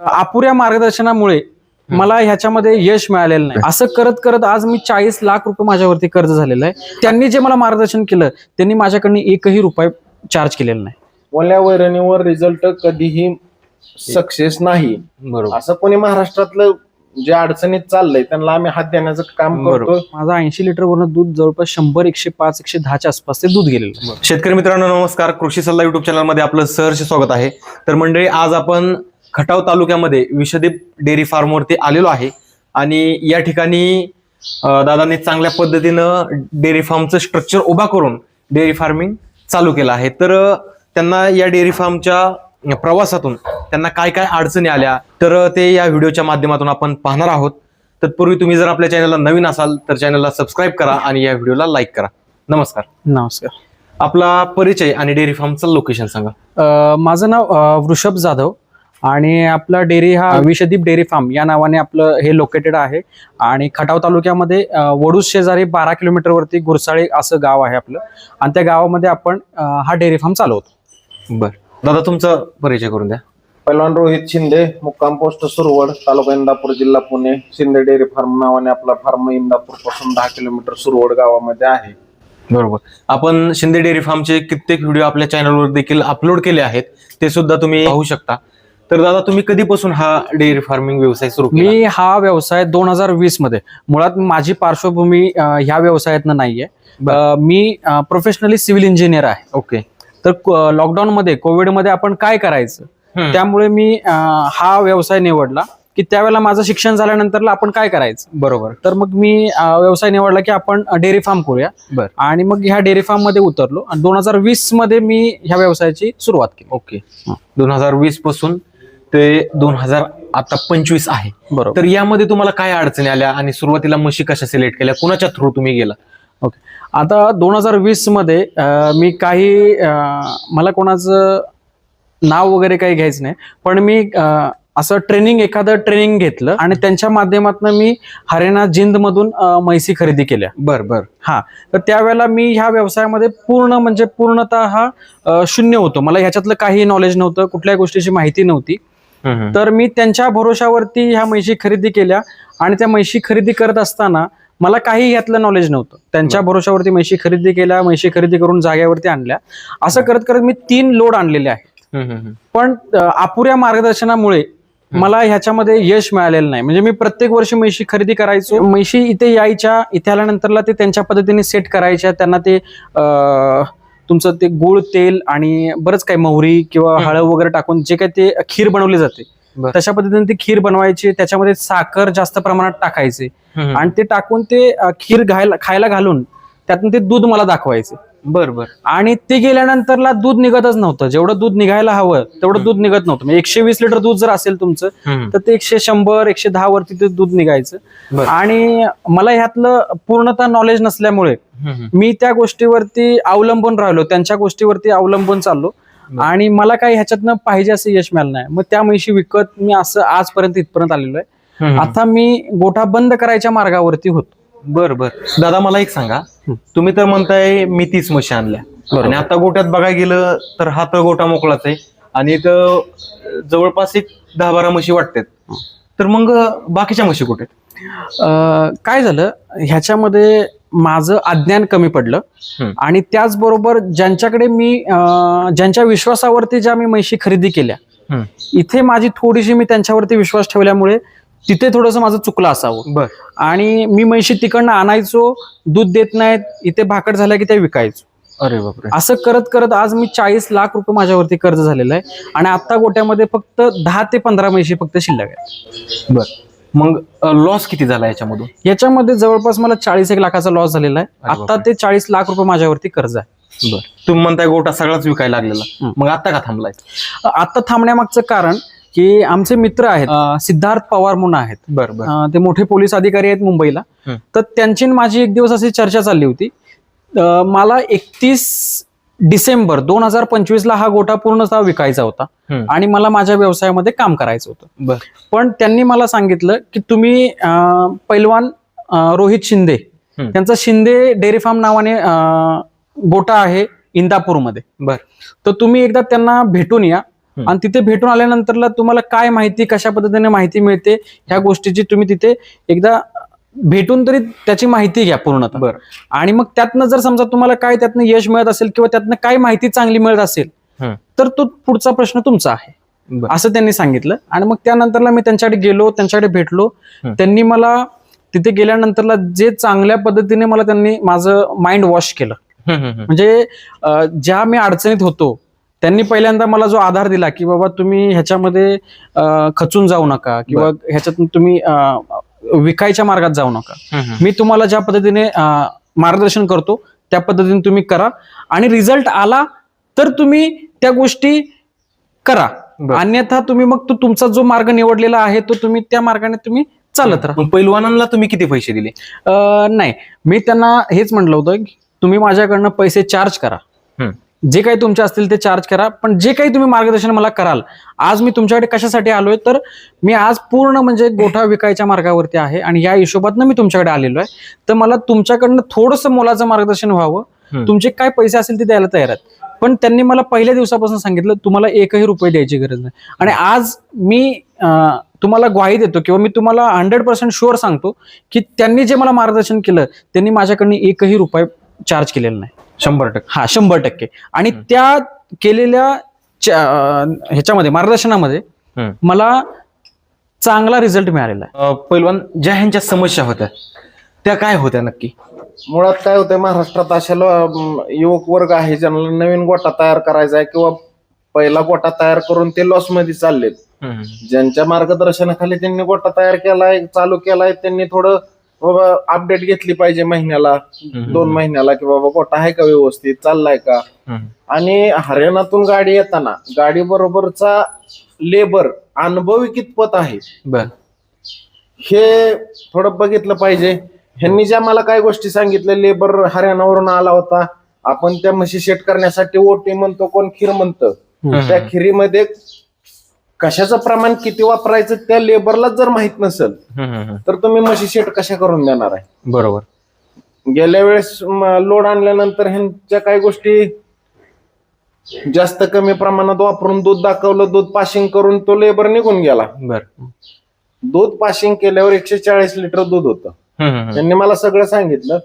अपुऱ्या मार्गदर्शनामुळे मला ह्याच्यामध्ये यश मिळालेलं नाही. असं करत करत आज मी चाळीस लाख रुपये माझ्यावरती कर्ज झालेलं आहे. त्यांनी जे मला मार्गदर्शन केलं त्यांनी माझ्याकडनं एकही रुपये चार्ज केलेला नाही. ओल्या वैरणीवर रिझल्ट कधीही सक्सेस नाही. बरोबर. असं कोणी महाराष्ट्रातलं जे अडचणीत चाललंय त्यांना आम्ही हात देण्याचं काम. करतो माझं ऐंशी लिटर वरून दूध जवळपास शंभर एकशे पाच एकशे दहाच्या आसपास ते दूध गेलेलं. शेतकरी मित्रांनो नमस्कार. कृषी सल्ला युट्यूब चॅनलमध्ये आपलं सहर्ष स्वागत आहे. तर मंडळी आज आपण खटाव तालुक्यामध्ये विषदीप डेअरी फार्मवरती आलेलो आहे. आणि या ठिकाणी दादांनी चांगल्या पद्धतीनं डेअरी फार्मचं स्ट्रक्चर उभा करून डेअरी फार्मिंग चालू केलं आहे. तर त्यांना या डेअरी फार्मच्या प्रवासातून त्यांना काय काय अडचणी आल्या तर ते या व्हिडिओच्या माध्यमातून आपण पाहणार आहोत. तत्पूर्वी तुम्ही जर आपल्या चॅनलला नवीन असाल तर चॅनलला सबस्क्राईब करा आणि या व्हिडिओला लाईक करा. नमस्कार. नमस्कार. आपला परिचय आणि डेअरी फार्मचं लोकेशन सांगा. माझं नाव वृषभ जाधव. आणि आपला डेअरी हा विषदीप डेअरी फार्म या नावाने आपलं हे लोकेटेड आहे. आणि खटाव तालुक्यामध्ये अं, वडूज शेजारी बारा किलोमीटरवरती गुरसाळे असं गाव आहे आपलं. आणि त्या गावामध्ये आपण हा डेअरी फार्म चालवतो. बर. दादा तुमचा परिचय करून द्या. पैलवान रोहित शिंदे मुक्काम पोस्ट सुरवड तालुका इंदापूर जिल्हा पुणे. शिंदे डेअरी फार्म नावाने आपला फार्म इंदापूरपासून दहा किलोमीटर सुरवड गावामध्ये आहे. बरोबर. आपण शिंदे डेअरी फार्मचे कित्येक व्हिडिओ आपल्या चॅनलवर देखील अपलोड केले आहेत. ते सुद्धा तुम्ही पाहू शकता. तर दादा तुम्ही कधीपासून हा डेअरी फार्मिंग व्यवसाय सुरू केला? मी हा व्यवसाय दोन हजार वीसमध्ये मुळात माझी पार्श्वभूमी अं, ह्या व्यवसायातनं नाहीये. अं, मी प्रोफेशनली सिव्हिल इंजिनियर आहे. ओके. तर लॉकडाऊन मध्ये कोविडमध्ये आपण काय करायचं? हम्म. त्यामुळे मी अं, हा व्यवसाय निवडला की त्यावेळेला माझं शिक्षण झाल्यानंतर आपण काय करायचं? बरोबर. तर मग मी अं, व्यवसाय निवडला की आपण डेअरी फार्म करूया. बर. आणि मग ह्या डेअरी फार्ममध्ये उतरलो आणि दोन हजार वीसमध्ये मी ह्या व्यवसायाची सुरुवात केली. ओके. दोन हजार वीसपासून ते दोन हजार आता पंचवीस आहे. बरोबर. तर यामध्ये तुम्हाला काय अडचणी आल्या आणि सुरुवातीला म्हशी कशा सिलेक्ट केल्या? कुणाच्या थ्रू तुम्ही गेला? ओके आता दोन हजार वीसमध्ये मी काही मला कोणाचं नाव वगैरे काही घ्यायचं नाही पण मी असं ट्रेनिंग एखादं ट्रेनिंग घेतलं आणि त्यांच्या माध्यमातून मी हरियाणा जिंद मधून म्हैसी खरेदी केल्या. बर बर. हा. तर त्यावेळेला मी ह्या व्यवसायामध्ये पूर्ण म्हणजे पूर्णतः हा शून्य होतो. मला ह्याच्यातलं काही नॉलेज नव्हतं कुठल्याही गोष्टीची माहिती नव्हती. तर मी त्यांच्या भरोशावरती ह्या म्हशी खरेदी केल्या आणि त्या म्हशी खरेदी करत असताना मला काही यातलं नॉलेज नव्हतं. त्यांच्या भरोशावरती म्हशी खरेदी केल्या म्हशी खरेदी करून जाग्यावरती आणल्या. असं करत करत मी तीन लोड आणलेले आहेत. हम्म, पण अपुऱ्या मार्गदर्शनामुळे मला ह्याच्यामध्ये यश मिळालेलं नाही. म्हणजे मी प्रत्येक वर्षी म्हशी खरेदी करायचो. म्हशी इथे यायच्या इथे आल्यानंतरला ते त्यांच्या पद्धतीने सेट करायच्या त्यांना ते अं, तुमचं ते गुळ तेल आणि बरंच काही मोहरी किंवा. हळद वगैरे टाकून जे काही ते खीर बनवली जाते. तशा पद्धतीने ती खीर बनवायची त्याच्यामध्ये साखर जास्त प्रमाणात टाकायचे. आणि ते टाकून ते खीर खायला घालून त्यातून ते दूध मला दाखवायचे बर बर. आणि ते गेल्यानंतरला दूध निघतच नव्हतं. जेवढं दूध निघायला हवं तेवढं दूध निघत नव्हतं. म्हणजे एकशे वीस लिटर दूध जर असेल तुमचं तर ते एकशे शंभर एकशे दहा वरती ते दूध निघायचं. आणि मला ह्यातलं पूर्णतः नॉलेज नसल्यामुळे. मी त्या गोष्टीवरती अवलंबून राहिलो. त्यांच्या गोष्टीवरती अवलंबून चाललो. आणि मला काही ह्याच्यातनं पाहिजे असं यश मिळालं नाही. मग त्या म्हशी विकत मी असं आजपर्यंत इथपर्यंत आलेलो आहे. आता मी गोठा बंद करायच्या मार्गावरती होतो. बर बर. दादा मला एक सांगा. तुम्ही तर म्हणताय मी तीस म्हशी आणल्या. आणि आता गोट्यात बघायला गेलं तर हा तर गोटा मोकळाच आहे. आणि इथं जवळपास एक दहा बारा म्हशी वाटतात. तर मग बाकीच्या म्हशी कुठे काय झालं ह्याच्यामध्ये माझं अज्ञान कमी पडलं. आणि त्याचबरोबर ज्यांच्याकडे मी ज्यांच्या विश्वासावरती ज्या मी म्हशी खरेदी केल्या. इथे माझी थोडीशी मी त्यांच्यावरती विश्वास ठेवल्यामुळे तिथे थोडंसं माझं चुकलं असावं. बर. आणि मी म्हशी तिकडनं आणायचो दूध देत नाहीत इथे भाकड झाल्या की ते विकायचो. अरे बापरे. असं करत करत आज मी चाळीस लाख रुपये माझ्यावरती कर्ज झालेलं आहे. आणि आता गोट्यामध्ये फक्त दहा ते पंधरा म्हशी फक्त शिल्लक आहेत. बर. मग लॉस किती झाला याच्यामधून? याच्यामध्ये जवळपास मला चाळीस एक लाखाचा लॉस झालेला आहे. अरे आता ते चाळीस लाख रुपये माझ्यावरती कर्ज आहे. बर. तुम्ही म्हणताय गोटा सगळाच विकायला लागलेला. हम्म. मग आता का थांबलाय? आता थांबण्यामागचं कारण की आमचे मित्र आहेत सिद्धार्थ पवार म्हणून आहेत. बर बर. अं, ते मोठे पोलीस अधिकारी आहेत मुंबईला. तर त्यांची माझी एक दिवस अशी चर्चा चालली होती. मला एकतीस डिसेंबर दोन हजार पंचवीस ला हा गोटा पूर्णतः विकायचा होता. आणि मला माझ्या व्यवसायामध्ये काम करायचं होतं. बर. पण त्यांनी मला सांगितलं की तुम्ही पैलवान रोहित शिंदे. त्यांचा शिंदे डेअरी फार्म नावाने गोटा आहे इंदापूरमध्ये. बर. तर तुम्ही एकदा त्यांना भेटून या. आणि तिथे भेटून आल्यानंतरला तुम्हाला काय माहिती कशा पद्धतीने माहिती मिळते ह्या गोष्टीची तुम्ही तिथे एकदा भेटून तरी त्याची माहिती घ्या पूर्णतः बरं आणि मग त्यातनं जर समजा तुम्हाला काय त्यातनं यश मिळत असेल किंवा त्यातनं काय माहिती चांगली मिळत असेल. तर तो पुढचा प्रश्न तुमचा आहे. असं त्यांनी सांगितलं आणि मग त्यानंतरला मी त्यांच्याकडे गेलो त्यांच्याकडे भेटलो. त्यांनी मला तिथे गेल्यानंतरला जे चांगल्या पद्धतीने मला त्यांनी माझं माइंड वॉश केलं. म्हणजे ज्या मी अडचणीत होतो त्यांनी पहिल्यांदा मला जो आधार दिला की बाबा तुम्ही ह्याच्यामध्ये खचून जाऊ नका किंवा ह्याच्यातून तुम्ही विकायच्या मार्गात जाऊ नका. मी तुम्हाला ज्या पद्धतीने मार्गदर्शन करतो त्या पद्धतीने तुम्ही करा आणि रिझल्ट आला तर तुम्ही त्या गोष्टी करा. अन्यथा तुम्ही मग तो तुमचा जो मार्ग निवडलेला आहे तो तुम्ही त्या मार्गाने तुम्ही चालत राहा पैलवानांना तुम्ही किती पैसे दिले नाही मी त्यांना हेच म्हटलं होतं की तुम्ही माझ्याकडनं पैसे चार्ज करा. जे काही तुमचे असतील ते चार्ज करा. पण जे काही तुम्ही मार्गदर्शन मला कराल आज मी तुमच्याकडे कशासाठी आलोय? तर मी आज पूर्ण म्हणजे गोठा विकायच्या मार्गावरती आहे आणि या हिशोबातनं मी तुमच्याकडे आलेलो आहे. तर मला तुमच्याकडनं थोडंसं मोलाचं मार्गदर्शन व्हावं. तुमचे काय पैसे असतील ते द्यायला तयार आहेत. पण त्यांनी मला पहिल्या दिवसापासून सांगितलं तुम्हाला एकही रुपये द्यायची गरज नाही. आणि आज मी तुम्हाला ग्वाही देतो किंवा मी तुम्हाला हंड्रेड पर्सेंट शुअर सांगतो की त्यांनी जे मला मार्गदर्शन केलं त्यांनी माझ्याकडनं एकही रुपये चार्ज केलेला नाही. शंभर टक्के. हा शंभर टक्के. आणि त्या केलेल्या ह्याच्यामध्ये मार्गदर्शनामध्ये. मला चांगला रिझल्ट मिळालेला आहे. अं, पैलवान ज्या ह्यांच्या समस्या होत्या त्या काय होत्या नक्की? मुळात काय होतंय महाराष्ट्रात अशा युवक वर्ग आहे ज्यांना नवीन गोटा तयार करायचा आहे किंवा पहिला गोटा तयार करून ते लॉसमध्ये चाललेत. ज्यांच्या मार्गदर्शनाखाली त्यांनी गोटा तयार केलाय चालू केलाय त्यांनी थोडं बाबा अपडेट घेतली पाहिजे महिन्याला. दोन महिन्याला की बाबा गोटा आहे का व्यवस्थित? चाललाय का. आणि हरियाणातून गाडी येताना गाडी बरोबरचा लेबर अनुभवी कितपत आहे? बर. हे थोडं बघितलं पाहिजे. ह्यांनी ज्या मला काही गोष्टी सांगितल्या लेबर हरियाणावरून आला होता. आपण त्या म्हशी शेट करण्यासाठी ओटी म्हणतो कोण खीर म्हणतं. त्या खिरीमध्ये कशाचं प्रमाण किती वापरायचं त्या लेबरलाच जर माहीत नसेल. तर तुम्ही म्हशी शेट कशा करून देणार आहे? बरोबर. गेल्या वेळेस लोड आणल्यानंतर ह्यांच्या काही गोष्टी जास्त कमी प्रमाणात वापरून दूध दाखवलं दूध पाशिंग करून तो लेबर निघून गेला. बर. दूध पाशिंग केल्यावर एकशे चाळीस लिटर दूध होतं. त्यांनी मला सगळं सांगितलं.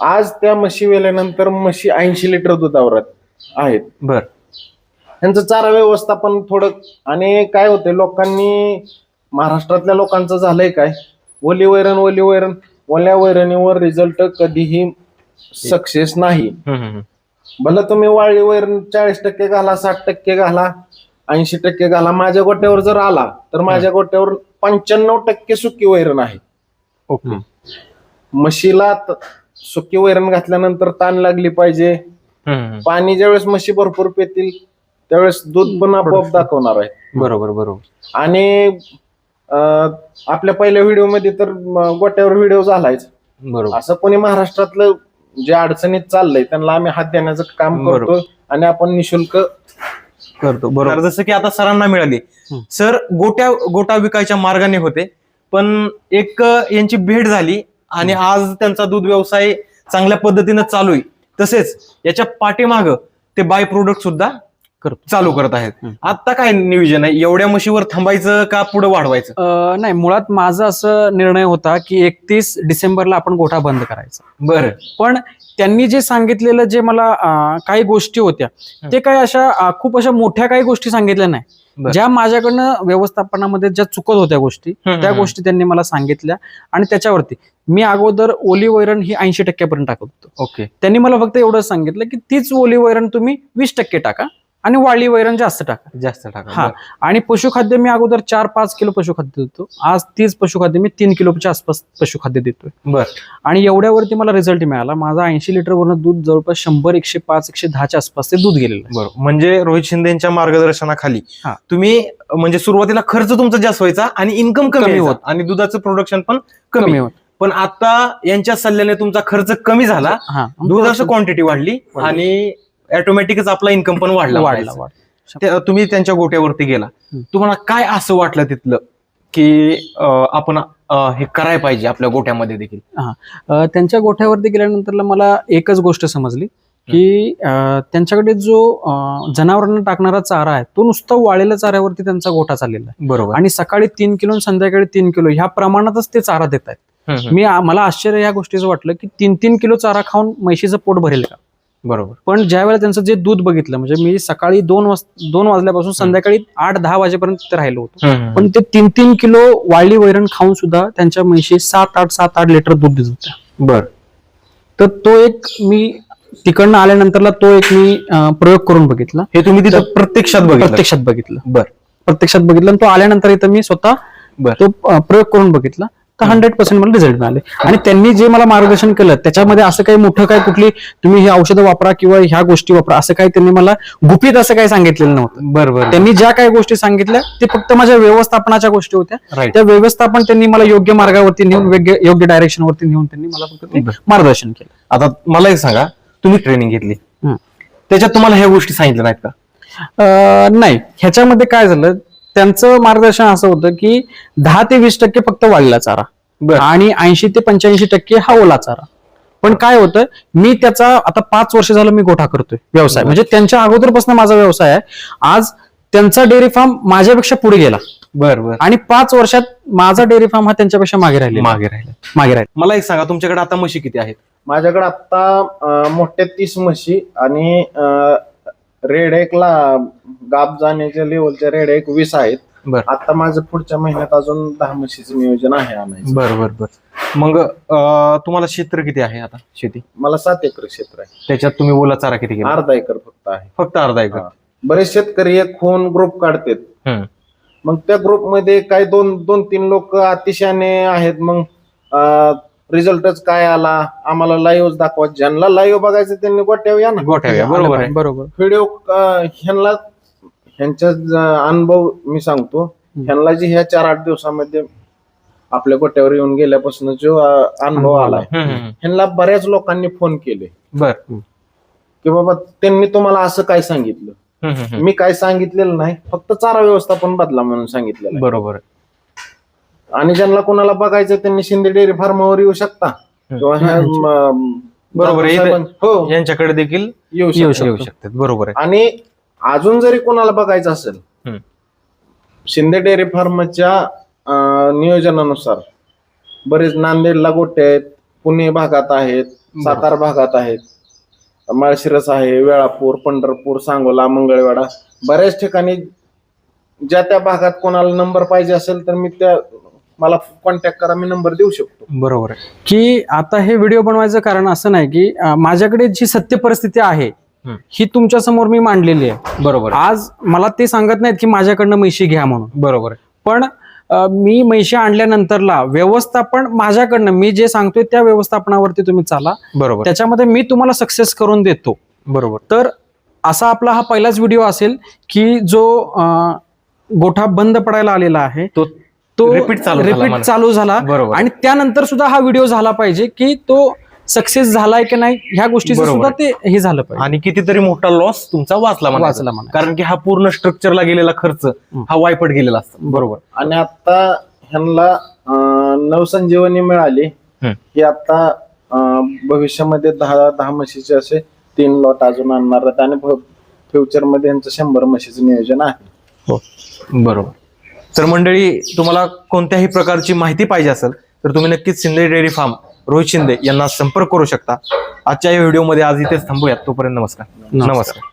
आज त्या म्हशी वेल्यानंतर म्हशी ऐंशी लिटर दुधावर आहेत. बर. त्यांचं चारा व्यवस्थापन थोडं आणि काय होतंय लोकांनी महाराष्ट्रातल्या लोकांचं झालंय काय? ओली वैरण ओली वैरण. ओल्या वैरणीवर रिझल्ट कधीही सक्सेस नाही. भलं तुम्ही वाळली वैरण चाळीस टक्के घाला साठ टक्के घाला ऐंशी टक्के घाला माझ्या गोट्यावर जर आला तर माझ्या गोट्यावर पंच्याण्णव टक्के सुकी वैरण आहे. ओके. म्हशीला सुकी वैरण घातल्यानंतर ताण लागली पाहिजे. पाणी ज्यावेळेस म्हशी भरपूर पितील त्यावेळेस दूध पण आपोआप दाखवणार आहे. बरोबर बरोबर. आणि अं, आपल्या पहिल्या व्हिडिओमध्ये तर म, गोट्यावर व्हिडिओ झालायच. बरोबर. असं कोणी महाराष्ट्रातलं जे अडचणीत चाललंय त्यांना आम्ही हात देण्याचं काम बरोबर. करतो आणि आपण निशुल्क करतो बरोबर. जसं की आता सरांना मिळाली. हम्म. सर गोट्या गोटा विकायच्या मार्गाने होते पण एक अ, यांची भेट झाली आणि आज त्यांचा दूध व्यवसाय चांगल्या पद्धतीनं चालू आहे. तसेच याच्या पाठीमाग ते बाय प्रोडक्ट सुद्धा करतो. चालू करत आहेत. आता काय नियोजन आहे? एवढ्या म्हशीवर थांबायचं का पुढे वाढवायचं? अं, नाही मुळात माझा असं निर्णय होता की एकतीस डिसेंबरला आपण गोठा बंद करायचा. बरं. पण त्यांनी जे सांगितलेलं जे मला अं, काही गोष्टी होत्या ते काही अशा अं, खूप अशा मोठ्या काही गोष्टी सांगितल्या नाही. बरं. ज्या माझ्याकडनं व्यवस्थापनामध्ये ज्या चुकत होत्या गोष्टी त्या. गोष्टी त्यांनी मला सांगितल्या आणि त्याच्यावरती मी अगोदर ओली वैरण ही ऐंशी टक्क्यापर्यंत टाकत होतो. ओके. त्यांनी मला फक्त एवढं सांगितलं की तीच ओली वैरण तुम्ही वीस टक्के टाका. आणि वाळली वैरण जास्त टाका. जास्त टाका हा. बरं. आणि पशुखाद्य मी अगोदर चार पाच किलो पशुखाद्य देतो. आज तीच पशुखाद्य मी तीन किलोच्या आसपास पशुखाद्य देतोय. बर. आणि एवढ्यावरती मला रिझल्ट मिळाला. माझा ऐंशी लिटरवरनं दूध जवळपास शंभर एकशे पाच एकशे दहाच्या आसपास ते दूध गेलेलं आहे. बरोबर म्हणजे रोहित शिंदे यांच्या मार्गदर्शनाखाली हा. तुम्ही अ, म्हणजे सुरुवातीला खर्च तुमचा जास्त व्हायचा आणि इन्कम कमी कमी होत होत. आणि दुधाचं प्रोडक्शन पण कमी. कमी होत. पण आता यांच्या सल्ल्याने तुमचा खर्च कमी झाला. हा. दुधाची क्वांटिटी वाढली. आणि ऑटोमॅटिकच आपला इन्कम पण वाढला वाढला तुम्ही त्यांच्या गोट्यावरती गेला. तुम्हाला काय असं वाटलं तिथलं की आपण हे करायला पाहिजे आपल्या गोट्यामध्ये देखील? त्यांच्या गोठ्यावरती गेल्यानंतर मला एकच गोष्ट समजली की त्यांच्याकडे जो जनावरांना टाकणारा चारा आहे तो नुसता वाळलेल्या चाऱ्यावरती त्यांचा गोठा चाललेला आहे. बरोबर. आणि सकाळी तीन किलो आणि संध्याकाळी तीन किलो ह्या प्रमाणातच ते चारा देत आहेत. मी मला आश्चर्य या गोष्टीचं वाटलं की तीन तीन किलो चारा खाऊन म्हशीचं पोट भरेल का? बरोबर. पण ज्या वेळेला त्यांचं जे दूध बघितलं म्हणजे मी सकाळी दोन वाज दोन वाजल्यापासून संध्याकाळी आठ दहा वाजेपर्यंत राहिलो होतो. पण ते तीन तीन किलो वाळली वैरण खाऊन सुद्धा त्यांच्या म्हशी सात आठ सात आठ लिटर दूध देत होत्या. बर. तर तो एक मी तिकडनं आल्यानंतरला तो एक मी प्रयोग करून बघितला. हे तुम्ही तिथं प्रत्यक्षात बघितलं. प्रत्यक्षात बघितलं. बर. प्रत्यक्षात बघितलं तो आल्यानंतर इथं मी स्वतः बर. तो प्रयोग करून बघितला. तर हंड्रेड पर्सेंट मला रिझल्ट मिळाले. आणि त्यांनी जे मला मार्गदर्शन केलं त्याच्यामध्ये असं काही मोठं काय कुठली तुम्ही ही औषधं वापरा किंवा ह्या गोष्टी वापरा असं काही त्यांनी मला गुपित असं काही सांगितलेलं नव्हतं. बर बर. त्यांनी ज्या काही गोष्टी सांगितल्या ते फक्त माझ्या व्यवस्थापनाच्या गोष्टी होत्या. त्या व्यवस्थापन त्यांनी मला योग्य मार्गावरती नेऊन योग्य डायरेक्शन वरती नेऊन त्यांनी मला फक्त. मार्गदर्शन केलं. आता मला एक सांगा तुम्ही ट्रेनिंग घेतली. त्याच्यात तुम्हाला ह्या गोष्टी सांगितल्या नाहीत का? नाही. ह्याच्यामध्ये काय झालं त्यांचं मार्गदर्शन असं होतं की दहा ते वीस टक्के फक्त वाढला चारा. बर. आणि ऐंशी ते पंच्याऐंशी टक्के हा ओला चारा. पण काय होतं मी त्याचा आता पाच वर्ष झालं मी गोठा करतोय व्यवसाय. म्हणजे त्यांच्या अगोदरपासून माझा व्यवसाय आहे. आज त्यांचा डेअरी फार्म माझ्यापेक्षा पुढे गेला. बर बर. आणि पाच वर्षात माझा डेअरी फार्म हा त्यांच्यापेक्षा मागे राहिले मागे राहिलं. मागे राहिले. मला एक सांगा तुमच्याकडे आता म्हशी किती आहेत? माझ्याकडे आता मोठ्या तीस म्हशी आणि रेड एक ला गाब जाण्याच्या लेवलच्या रेड एक वीस आहेत. बर. आता माझं पुढच्या महिन्यात अजून दहा म्हशीचं नियोजन आहे आणायचं. बर बर बर. मग अं, तुम्हाला क्षेत्र किती आहे आता शेती? मला सात एकर क्षेत्र आहे. त्याच्यात तुम्ही ओला चारा किती केला? अर्धा एकर फक्त आहे. फक्त अर्धा एकर. हा. बरेच शेतकरी एक होऊन ग्रुप काढतात. हम्म. मग त्या ग्रुपमध्ये काही दोन दोन तीन लोक अतिशयाने आहेत. मग रिझल्टच काय आला? आम्हाला लाईव्ह दाखवा. ज्यांना लाईव्ह बघायचं त्यांनी गोट्यावर या ना. गोठ्यावर बरोबर आहे. बरोबर. व्हिडिओ ह्यांना ह्यांचा अनुभव मी सांगतो. ह्यांना जी ह्या चार आठ दिवसामध्ये आपल्या गोट्यावर येऊन गेल्यापासून जो अनुभव आलाय हम्म. ह्यांना बऱ्याच लोकांनी फोन केले. बर. की बाबा त्यांनी तुम्हाला असं काय सांगितलं. मी काय सांगितलेलं नाही फक्त चारा व्यवस्थापन बदला म्हणून सांगितलेलं. बरोबर. आणि ज्यांना कोणाला बघायचं त्यांनी शिंदे डेअरी फार्मवर येऊ शकता. किंवा ह्या, म, बरोबर आहे. साहेबां- हो. यांच्याकडे देखील येऊ येऊ शकता येऊ शकतात. बरोबर आहे. आणि अजून जरी कोणाला बघायचं असेल. शिंदे डेअरी फार्मच्या अं, नियोजनानुसार बरेच नांदेडला गोटे आहेत पुणे भागात आहेत सातारा भागात आहेत माळशिरस आहे वेळापूर पंढरपूर सांगोला मंगळवेढा बऱ्याच ठिकाणी ज्या त्या भागात कोणाला नंबर पाहिजे असेल तर मी त्या मला कॉन्टॅक्ट करा मी नंबर देऊ शकतो. बरोबर आहे. की आता हे व्हिडिओ बनवायचं कारण असं नाही की अं, माझ्याकडे जी सत्य परिस्थिती आहे हम्म. ही तुमच्यासमोर मी मांडलेली आहे. बरोबर आहे. आज मला ते सांगत नाहीत की माझ्याकडनं म्हशी घ्या म्हणून. बरोबर आहे. पण अं, मी म्हशी आणल्यानंतरला व्यवस्थापन माझ्याकडनं मी जे सांगतोय त्या व्यवस्थापनावरती तुम्ही चाला. बरोबर. त्याच्यामध्ये मी तुम्हाला सक्सेस करून देतो. बरोबर. तर असा आपला हा पहिलाच व्हिडिओ असेल की जो अं, गोठा बंद पडायला आलेला आहे तो तो Repeat चालू म्हणा. चालू झाला. आणि त्यानंतर सुद्धा हा व्हिडिओ झाला पाहिजे की तो सक्सेस झालाय की नाही ह्या गोष्टीचं सुद्धा ते हे झालं पाहिजे आणि कितीतरी मोठा लॉस तुमचा वाचला. वाचला म्हणायचा. कारण की हा पूर्ण स्ट्रक्चरला गेलेला खर्च हा वायपट गेलेला असतो बरोबर आणि आता ह्यांना नवसंजीवनी मिळाली. ही आता भविष्यामध्ये दहा दहा म्हशीचे असे तीन लॉट अजून आणणार आहेत आणि फ्युचरमध्ये यांचं शंभर म्हशीचं नियोजन आहे हो बरोबर तर मंडळी तुम्हाला कोणत्याही प्रकारची माहिती पाहिजे असेल तर तुम्ही नक्कीच शिंदे डेअरी फार्म रोहित शिंदे यांना संपर्क करू शकता. आजच्या या व्हिडिओमध्ये आज इथेच थांबूयात. तोपर्यंत नमस्कार. नमस्कार. नमस्कार.